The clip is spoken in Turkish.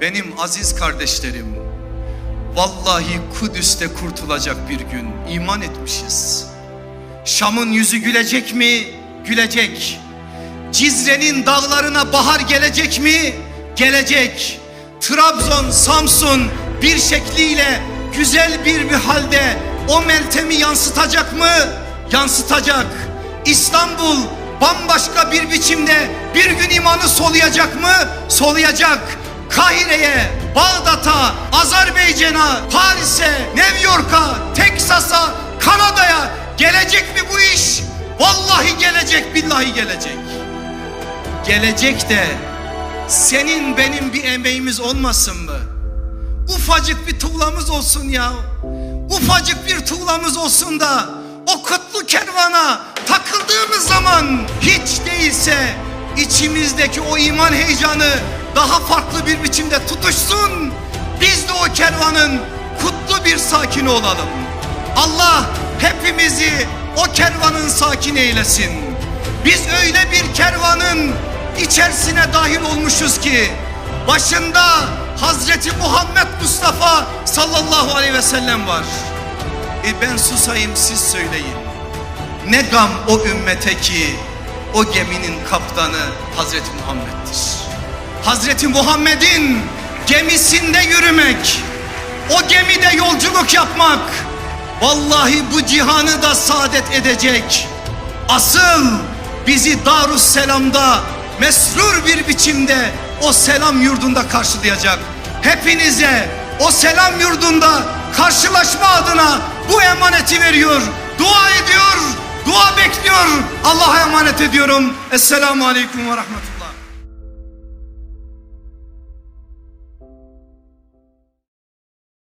Benim aziz kardeşlerim, vallahi Kudüs'te kurtulacak bir gün iman etmişiz. Şam'ın yüzü gülecek mi? Gülecek. Cizre'nin dağlarına bahar gelecek mi? Gelecek. Trabzon, Samsun bir şekliyle güzel bir bir halde o meltemi yansıtacak mı? Yansıtacak. İstanbul bambaşka bir biçimde bir gün imanı soluyacak mı? Soluyacak. Kahire'ye, Bağdat'a, Azerbaycan'a, Paris'e, New York'a, Teksas'a, Kanada'ya gelecek mi bu iş? Vallahi gelecek, billahi gelecek. Gelecek de senin benim bir emeğimiz olmasın mı? Ufacık bir tuğlamız olsun ya. Ufacık bir tuğlamız olsun da o kutlu kervana takıldığımız zaman hiç değilse içimizdeki o iman heyecanı daha farklı bir biçimde tutuşsun. Biz de o kervanın kutlu bir sakini olalım. Allah hepimizi o kervanın sakin eylesin. Biz öyle bir kervanın içerisine dahil olmuşuz ki başında Hazreti Muhammed Mustafa sallallahu aleyhi ve sellem var. E ben susayım siz söyleyin. Ne gam o ümmete ki o geminin kaptanı Hazreti Muhammed'dir. Hazreti Muhammed'in gemisinde yürümek, o gemide yolculuk yapmak vallahi bu cihanı da saadet edecek. Asıl bizi Darusselam'da mesrur bir biçimde o selam yurdunda karşılayacak. Hepinize o selam yurdunda karşılaşma adına bu emaneti veriyor. Dua. Allah'a emanet ediyorum. Esselamu Aleyküm ve Rahmetullah.